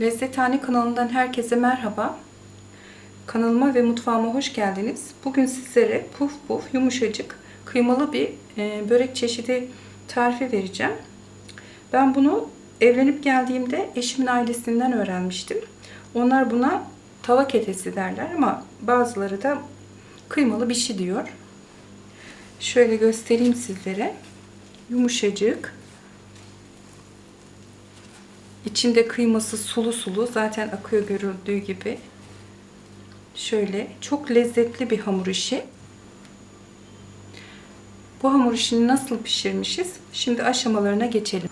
Lezzethane kanalından herkese merhaba. Kanalıma ve mutfağıma hoş geldiniz. Bugün sizlere puf puf yumuşacık kıymalı bir e, börek çeşidi tarifi vereceğim. Ben bunu evlenip geldiğimde eşimin ailesinden öğrenmiştim. Onlar buna tava ketesi derler ama bazıları da kıymalı bir şey diyor. Şöyle göstereyim sizlere. Yumuşacık. İçinde kıyması sulu sulu zaten akıyor görüldüğü gibi. Şöyle çok lezzetli bir hamur işi. Bu hamur işini nasıl pişirmişiz? Şimdi aşamalarına geçelim.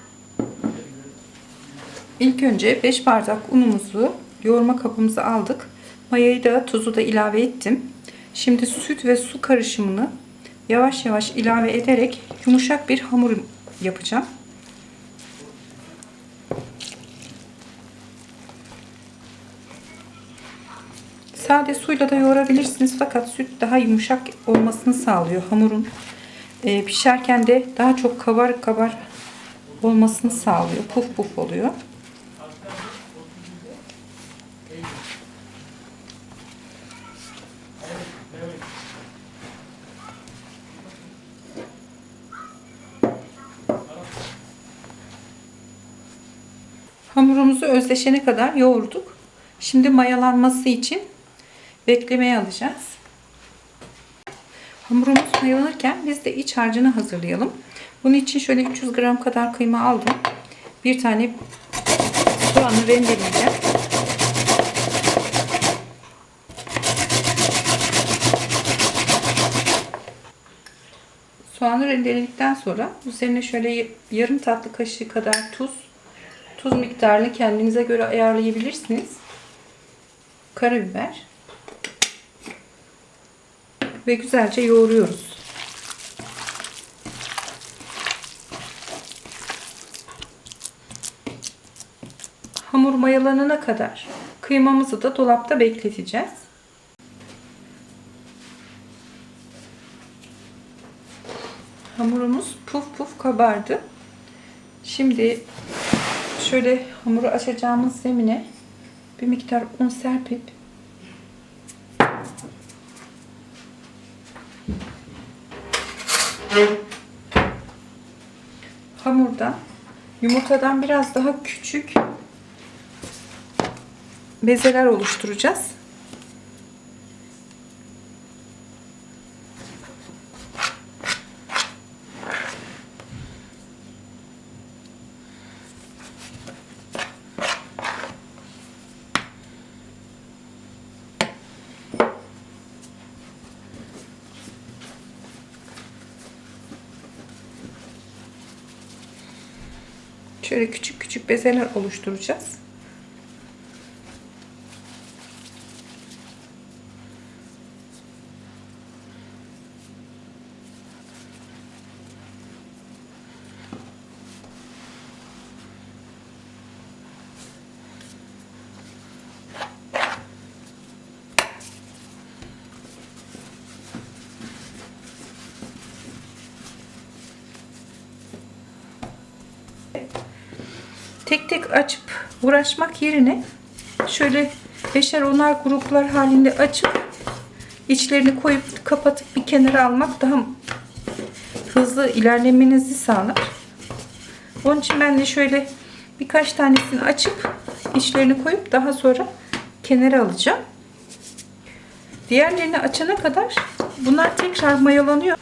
İlk önce 5 bardak unumuzu yoğurma kabımıza aldık. Mayayı da tuzu da ilave ettim. Şimdi süt ve su karışımını yavaş yavaş ilave ederek yumuşak bir hamur yapacağım. Sade suyla da yoğurabilirsiniz fakat süt daha yumuşak olmasını sağlıyor hamurun. Ee, pişerken de daha çok kabar kabar olmasını sağlıyor. Puf puf oluyor. Hamurumuzu özleşene kadar yoğurduk. Şimdi mayalanması için beklemeye alacağız. Hamurumuz mayalanırken biz de iç harcını hazırlayalım. Bunun için şöyle 300 gram kadar kıyma aldım. Bir tane soğanı rendeleyeceğim. Soğanı rendeledikten sonra üzerine şöyle yarım tatlı kaşığı kadar tuz, tuz miktarını kendinize göre ayarlayabilirsiniz. Karabiber ve güzelce yoğuruyoruz. Hamur mayalanana kadar kıymamızı da dolapta bekleteceğiz. Hamurumuz puf puf kabardı. Şimdi şöyle hamuru açacağımız zemine bir miktar un serpip hamurdan yumurtadan biraz daha küçük bezeler oluşturacağız. Şöyle küçük küçük bezeler oluşturacağız. Tek tek açıp uğraşmak yerine şöyle beşer onar gruplar halinde açıp içlerini koyup kapatıp bir kenara almak daha hızlı ilerlemenizi sağlar. Onun için ben de şöyle birkaç tanesini açıp içlerini koyup daha sonra kenara alacağım. Diğerlerini açana kadar bunlar tekrar mayalanıyor.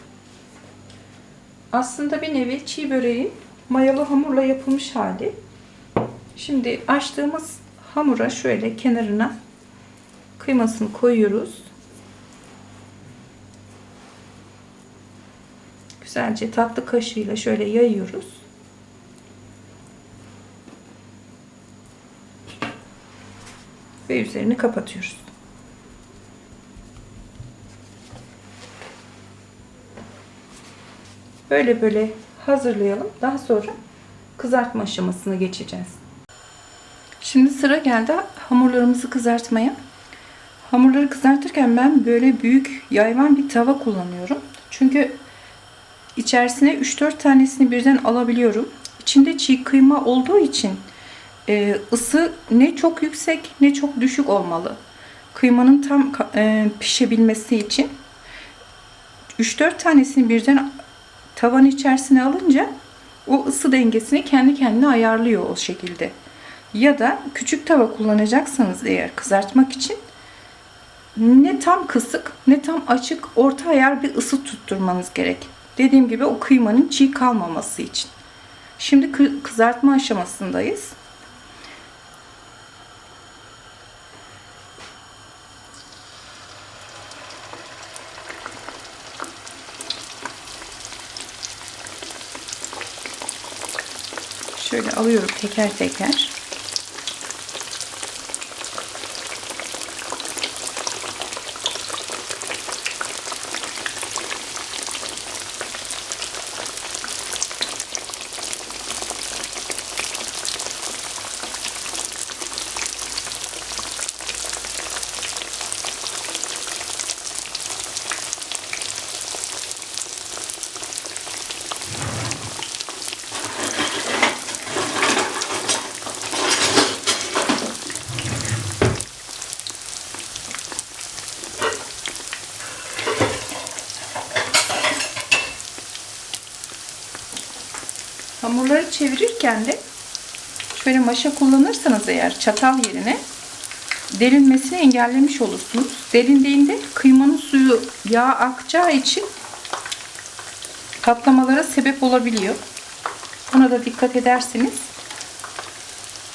Aslında bir nevi çiğ böreğin mayalı hamurla yapılmış hali. Şimdi açtığımız hamura şöyle kenarına kıymasını koyuyoruz. Güzelce tatlı kaşığıyla şöyle yayıyoruz. Ve üzerini kapatıyoruz. Böyle böyle hazırlayalım. Daha sonra kızartma aşamasına geçeceğiz. Şimdi sıra geldi hamurlarımızı kızartmaya. Hamurları kızartırken ben böyle büyük yayvan bir tava kullanıyorum. Çünkü içerisine 3-4 tanesini birden alabiliyorum. İçinde çiğ kıyma olduğu için e, ısı ne çok yüksek ne çok düşük olmalı. Kıymanın tam e, pişebilmesi için 3-4 tanesini birden tavan içerisine alınca o ısı dengesini kendi kendine ayarlıyor o şekilde. Ya da küçük tava kullanacaksanız eğer kızartmak için ne tam kısık ne tam açık orta ayar bir ısı tutturmanız gerek. Dediğim gibi o kıymanın çiğ kalmaması için. Şimdi kı- kızartma aşamasındayız. Şöyle alıyorum teker teker. Hamurları çevirirken de şöyle maşa kullanırsanız eğer çatal yerine derinmesini engellemiş olursunuz. Derindiğinde kıymanın suyu yağ akacağı için patlamalara sebep olabiliyor. Buna da dikkat ederseniz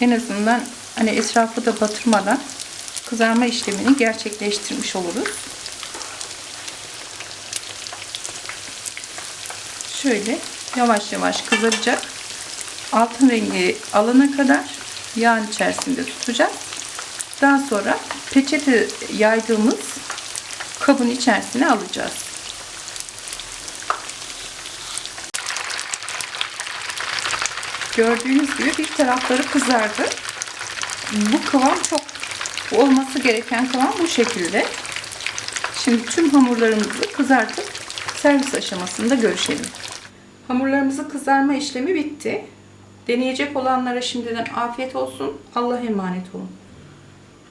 en azından hani etrafı da batırmadan kızarma işlemini gerçekleştirmiş oluruz. Şöyle yavaş yavaş kızaracak. Altın rengi alana kadar yağın içerisinde tutacağız. Daha sonra peçete yaydığımız kabın içerisine alacağız. Gördüğünüz gibi bir tarafları kızardı. Bu kıvam çok olması gereken kıvam bu şekilde. Şimdi tüm hamurlarımızı kızartıp servis aşamasında görüşelim. Hamurlarımızın kızarma işlemi bitti. Deneyecek olanlara şimdiden afiyet olsun. Allah'a emanet olun.